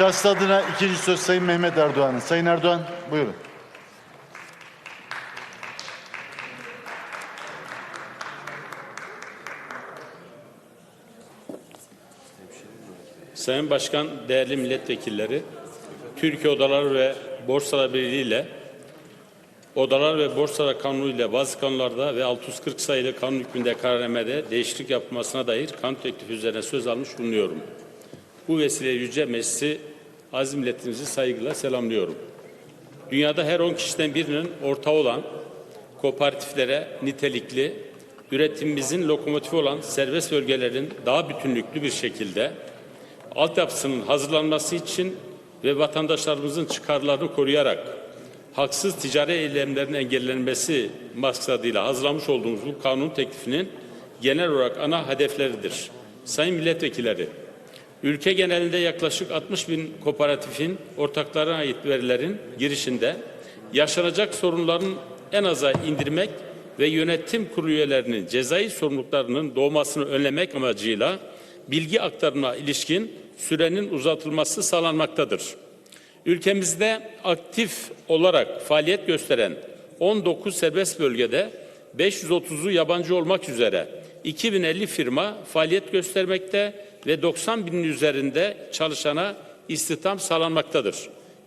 Şahsı adına ikinci söz Sayın Mehmet Erdoğan'ın. Sayın Erdoğan buyurun. Sayın Başkan, değerli milletvekilleri, Türkiye Odalar ve Borsalar Birliği ile Odalar ve Borsalar Kanunu ile bazı kanunlarda ve 640 sayılı kanun hükmünde kararnamede değişiklik yapılmasına dair kanun teklifi üzerine söz almış bulunuyorum. Bu vesileyle Yüce Meclisi aziz milletimizi saygıyla selamlıyorum. Dünyada her 10 kişiden birinin ortağı olan kooperatiflere nitelikli, üretimimizin lokomotifi olan serbest bölgelerin daha bütünlüklü bir şekilde altyapısının hazırlanması için ve vatandaşlarımızın çıkarlarını koruyarak haksız ticari eylemlerin engellenmesi maksadıyla hazırlamış olduğumuz bu kanun teklifinin genel olarak ana hedefleridir. Sayın milletvekilleri, ülke genelinde yaklaşık 60 bin kooperatifin ortaklarına ait verilerin girişinde yaşanacak sorunların en aza indirmek ve yönetim kurulu üyelerinin cezai sorumluluklarının doğmasını önlemek amacıyla bilgi aktarımına ilişkin sürenin uzatılması sağlanmaktadır. Ülkemizde aktif olarak faaliyet gösteren 19 serbest bölgede 530'u yabancı olmak üzere 2050 firma faaliyet göstermekte ve 90 binin üzerinde çalışana istihdam sağlanmaktadır.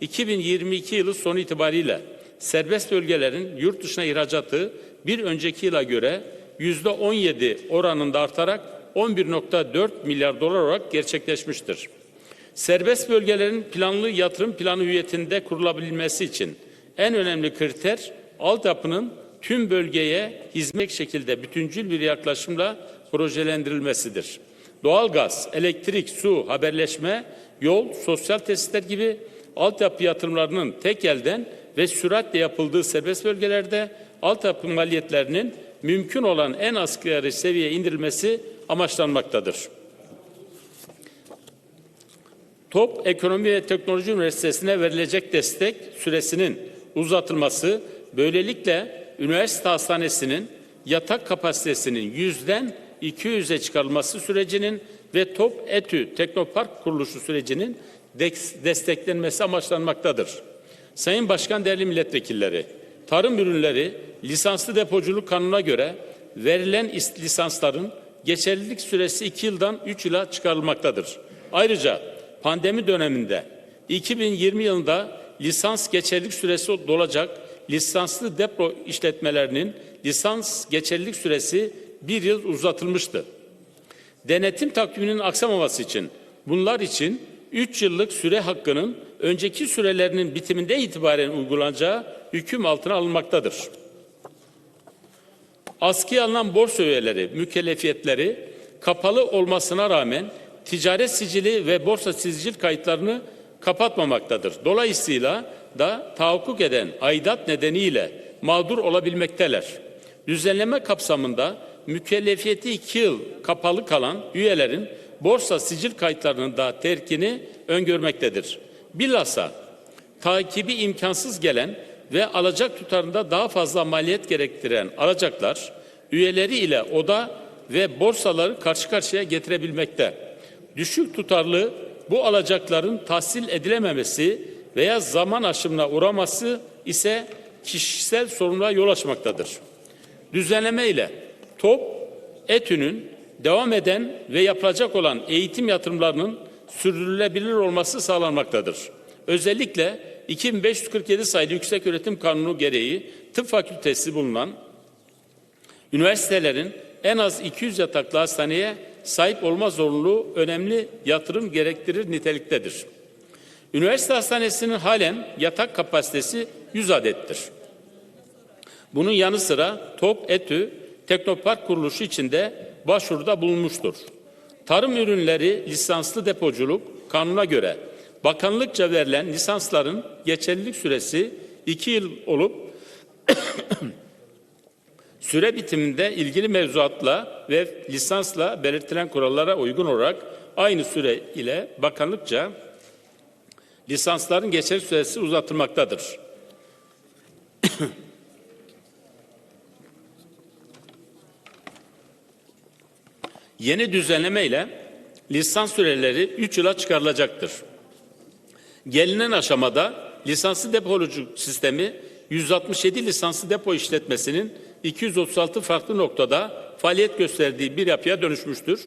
2022 yılı sonu itibariyle serbest bölgelerin yurt dışına ihracatı bir önceki yıla göre %17 oranında artarak 11.4 milyar dolar olarak gerçekleşmiştir. Serbest bölgelerin planlı yatırım planı hüviyetinde kurulabilmesi için en önemli kriter altyapının tüm bölgeye hizmet şekilde bütüncül bir yaklaşımla projelendirilmesidir. Doğalgaz, elektrik, su, haberleşme, yol, sosyal tesisler gibi altyapı yatırımlarının tek elden ve süratle yapıldığı serbest bölgelerde altyapı maliyetlerinin mümkün olan en asgari seviyeye indirilmesi amaçlanmaktadır. Top Ekonomi ve Teknoloji Üniversitesi'ne verilecek destek süresinin uzatılması böylelikle üniversite hastanesinin yatak kapasitesinin yüzden 200'e çıkarılması sürecinin ve Top Etü Teknopark kuruluşu sürecinin desteklenmesi amaçlanmaktadır. Sayın Başkan değerli milletvekilleri, tarım ürünleri lisanslı depoculuk kanununa göre verilen lisansların geçerlilik süresi 2 yıldan 3 yıla çıkarılmaktadır. Ayrıca pandemi döneminde 2020 yılında lisans geçerlilik süresi dolacak lisanslı depo işletmelerinin lisans geçerlilik süresi bir yıl uzatılmıştı. Denetim takviminin aksamaması için bunlar için 3 yıllık süre hakkının önceki sürelerinin bitiminde itibaren uygulanacağı hüküm altına alınmaktadır. Askıya alınan borsa üyeleri, mükellefiyetleri kapalı olmasına rağmen ticaret sicili ve borsa sicil kayıtlarını kapatmamaktadır. Dolayısıyla da tahakkuk eden aidat nedeniyle mağdur olabilmekteler. Düzenleme kapsamında mükellefiyeti iki yıl kapalı kalan üyelerin borsa sicil kayıtlarının da terkini öngörmektedir. Bilhassa takibi imkansız gelen ve alacak tutarında daha fazla maliyet gerektiren alacaklar üyeleri ile oda ve borsaları karşı karşıya getirebilmekte. Düşük tutarlı bu alacakların tahsil edilememesi veya zaman aşımına uğraması ise kişisel sorunlara yol açmaktadır. Düzenleme ile TOP, ETÜ'nün devam eden ve yapılacak olan eğitim yatırımlarının sürdürülebilir olması sağlanmaktadır. Özellikle 2547 sayılı Yükseköğretim Kanunu gereği tıp fakültesi bulunan üniversitelerin en az 200 yataklı hastaneye sahip olma zorunluluğu önemli yatırım gerektirir niteliktedir. Üniversite hastanesinin halen yatak kapasitesi 100 adettir. Bunun yanı sıra TOP ETÜ Teknopark kuruluşu içinde başvuruda bulunmuştur. Tarım ürünleri lisanslı depoculuk kanuna göre bakanlıkça verilen lisansların geçerlilik süresi 2 yıl olup süre bitiminde ilgili mevzuatla ve lisansla belirtilen kurallara uygun olarak aynı süre ile bakanlıkça lisansların geçerli süresi uzatılmaktadır. Yeni düzenleme ile lisans süreleri 3 yıla çıkarılacaktır. Gelinen aşamada lisanslı depolocu sistemi 167 lisanslı depo işletmesinin 236 farklı noktada faaliyet gösterdiği bir yapıya dönüşmüştür.